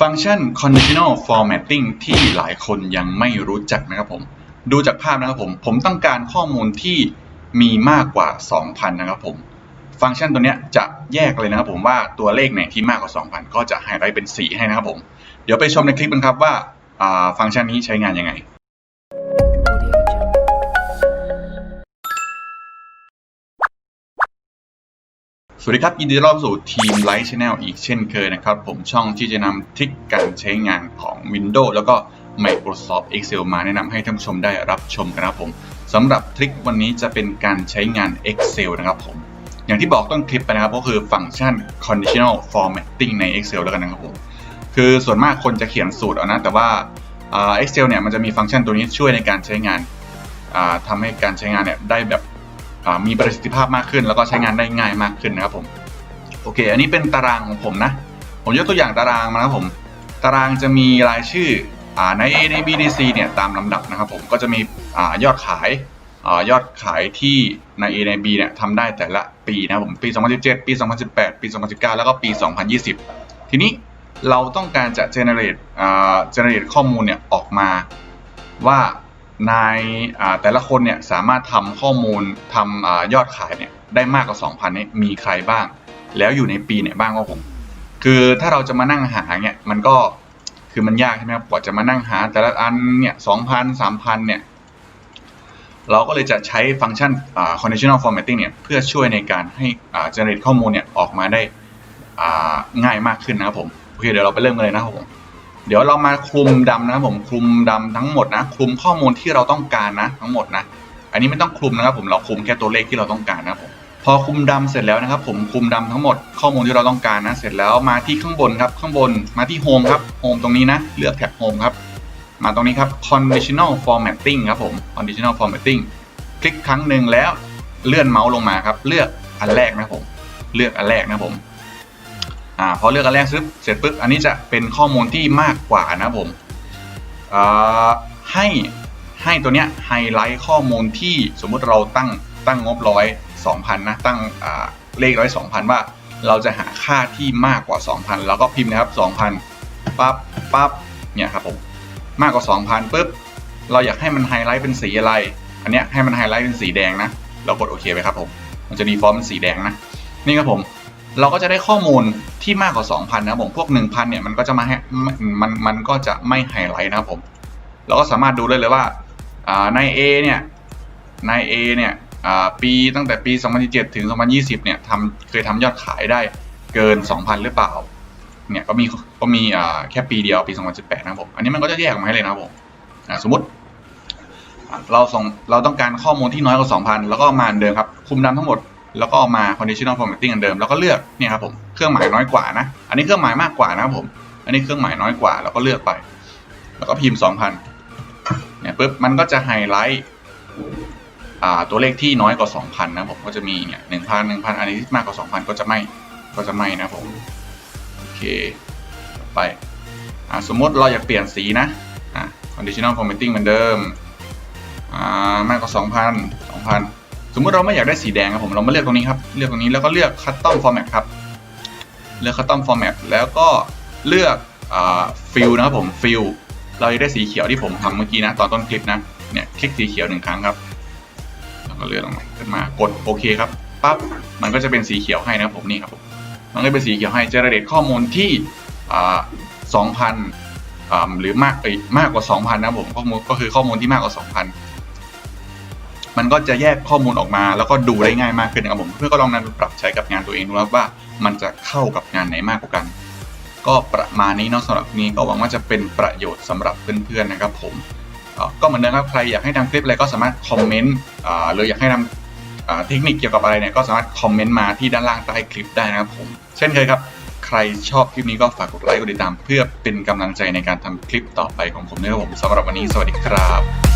ฟังก์ชัน conditional formatting ที่หลายคนยังไม่รู้จักนะครับผม ดูจากภาพนะครับผม ผมต้องการข้อมูลที่มีมากกว่า 2,000 นะครับผม ฟังก์ชันตัวเนี้ยจะแยกเลยนะครับผมว่าตัวเลขไหนที่มากกว่า 2,000 ก็จะไฮไลท์เป็นสีให้นะครับผม เดี๋ยวไปชมในคลิปกันครับว่าอ่าฟังก์ชันนี้ใช้งานยังไง วัสดีครับ ยินดีต้อนรับสู่ทีม Light Channel อีกเช่นเคยนะครับ ผมช่องที่จะนำทริคการใช้งานของ Windows แล้วก็ Microsoft Excel มาแนะนำให้ท่านผู้ชมได้รับชมกันนะครับผมสำหรับทริควันนี้จะเป็นการใช้งาน Excel นะครับผม อย่างที่บอกต้นคลิปไปนะครับก็คือฟังก์ชัน conditional formatting ใน Excel แล้วกันนะครับผมคือส่วนมากคนจะเขียนสูตรเอานะแต่ว่าอ่า Excel เนี่ยมันจะมีฟังก์ชันตัวนี้ช่วยในการใช้งานทำให้การใช้งานเนี่ยได้แบบ มีประสิทธิภาพมากขึ้น แล้วก็ใช้งานได้ง่ายมากขึ้นนะครับผมโอเค อันนี้เป็นตารางของผมนะ ผมยกตัวอย่างตารางมานะครับผม ตารางจะมีรายชื่ออใน A ใน B ใน C เนี่ยตามลำดับนะครับผมก็จะมีอยอดขายอยอดขายที่ใน A ใน B เนี่ยทำได้แต่ละปีนะครับผมปี 2017 ปี 2018 ปี 2019 แล้วก็ปี 2020 ทีนี้เราต้องการจะ generate generate ข้อมูลเนี่ยออกมาว่า นอ่าแต่ละคนเนี่ยสามารถทำข้อมูลทำอยอดขายเนี่ยได้มากกว่า 2,000เนี่ยมีใครบ้าง แล้วอยู่ในปีไหนบ้างก็ผมคือถ้าเราจะมานั่งหาเนี่ยมันก็คือมันยากใช่ไหมครับกว่าจะมานั่งหา แต่ละอันเนี่ย2,000 3,000เนี่ยเราก็เลยจะใช้ฟังก์ชัน conditional formatting เนี่ยเพื่อช่วยในการให้ generate ข้อมูลเนี่ยออกมาได้ง่ายมากขึ้นนะครับผม โอเค เดี๋ยวเราไปเริ่มกันเลยนะครับผม เดี๋ยวเรามาคลุมดำนะครับผมคลุมดำทั้งหมดนะ คลุมข้อมูลที่เราต้องการนะ ทั้งหมดนะ อันนี้ไม่ต้องคลุมนะครับผมเราคลุมแค่ตัวเลขที่เราต้องการนะครับผมพอคลุมดำเสร็จแล้วนะครับ ผมคลุมดำทั้งหมดข้อมูลที่เราต้องการนะ เสร็จแล้วมาที่ข้างบนครับ ข้างบนมาที่โฮมครับโฮมตรงนี้นะ เลือกแท็บโฮมครับ มาตรงนี้ครับ conditional formatting ครับผม conditional formatting คลิกครั้งหนึ่งแล้วเลื่อนเมาส์ลงมาครับ เลือกอันแรกนะผม เลือกอันแรกนะผม อ่าพอเลือกอันแรกซึบเสร็จปุ๊บอันนี้จะเป็นข้อมูลที่มากกว่านะผมอ่าให้ให้ตัวเนี้ยไฮไลท์ข้อมูลที่สมมุติเราตั้งตั้งงบร้อยสองพันนะตั้งอ่าเลขร้อยสองพันว่าเราจะหาค่าที่มากกว่า 2,000 แล้วก็พิมพ์นะครับ 2,000ปั๊บปั๊บเนี่ยครับผมมากกว่า 2,000ปุ๊บเราอยากให้มันไฮไลท์เป็นสีอะไร อันเนี้ยให้มันไฮไลท์เป็นสีแดงนะ เรากดโอเคไปครับผม มันจะดีฟอร์มเป็นสีแดงนะ นี่ครับผม เราก็จะได้ข้อมูล ที่มากกว่า 2,000 นะผมพวก 1,000 เนี่ยมันก็จะมาให้มันมันก็จะไม่ไฮไลท์นะครับผมเราก็สามารถดูได้เลยว่าใน A เนี่ยใน A เนี่ยปีตั้งแต่ปี 2017 ถึง 2020 เนี่ยทำเคยทำยอดขายได้เกิน 2,000 หรือเปล่า เนี่ยก็มีก็มีแค่ปีเดียวปี 2018 นะครับผม อันนี้มันก็จะแยกออกมาให้เลยนะครับผมสมมติ เราส่งเราต้องการข้อมูลที่น้อยกว่า 2,000 แล้วก็มาเดิมครับ คุมดำทั้งหมด แล้วก็มา conditional formatting อันเดิม แล้วก็เลือกเนี่ยครับผมเครื่องหมายน้อยกว่านะ อันนี้เครื่องหมายมากกว่านะครับผม อันนี้เครื่องหมายน้อยกว่า แล้วก็เลือกไป แล้วก็พิมพ์ 2,000เนี่ยปุ๊บมันก็จะไฮไลท์อ่าตัวเลขที่น้อยกว่า 2,000 นะผมก็จะมีเนี่ย1,000 1,000อันนี้มากกว่า 2,000 ก็จะไม่ก็จะไม่นะผมโอเคไปอ่าสมมติเราอยากเปลี่ยนสีนะอ่า conditional formatting เหมือนเดิมอ่ามากกว่า 2,000 2,000 มมติเราไม่อยากได้สีแดงครับผมเรามาเลือกตรงนี้ครับเลือกตรงนี้แล้วก็เลือก custom format ครับเลือก custom format แล้วก็เลือกอ่า fill นะครับผม fill เราจะได้สีเขียวที่ผมทำเมื่อกี้นะตอนต้นคลิปนะเนี่ยคลิกสีเขียวหนึ่งครั้งครับแล้วก็เลื่อนลงมาขึ้นมากดโอเคครับปั๊บมันก็จะเป็นสีเขียวให้นะครับผมนี่ครับผมมันก็เป็นสีเขียวให้ generate ข้อมูลที่อ่า2,000หรือมากไปมากกว่า 2,000นะผมข้อมูลก็คือข้อมูลที่มากกว่า 2,000 มันก็จะแยกข้อมูลออกมา แล้วก็ดูได้ง่ายมากขึ้นนะครับผมเพื่อก็ลองนำไปปรับใช้กับงานตัวเองดูครับว่ามันจะเข้ากับงานไหนมากกว่ากัน ก็ประมาณนี้เนาะสำหรับนี้ก็หวังว่าจะเป็นประโยชน์สำหรับเพื่อนๆนะครับผมก็เหมือนเดิมครับใครอยากให้ทำคลิปอะไรก็สามารถคอมเมนต์หรืออยากให้ทำเทคนิคเกี่ยวกับอะไรเนี่ยก็สามารถคอมเมนต์มาที่ด้านล่างใต้คลิปได้นะครับผม เช่นเคยครับ ใครชอบคลิปนี้ก็ฝากกดไลค์กดติดตาม เพื่อเป็นกำลังใจในการทำคลิปต่อไปของผมด้วยครับผมสำหรับวันนี้สวัสดีครับ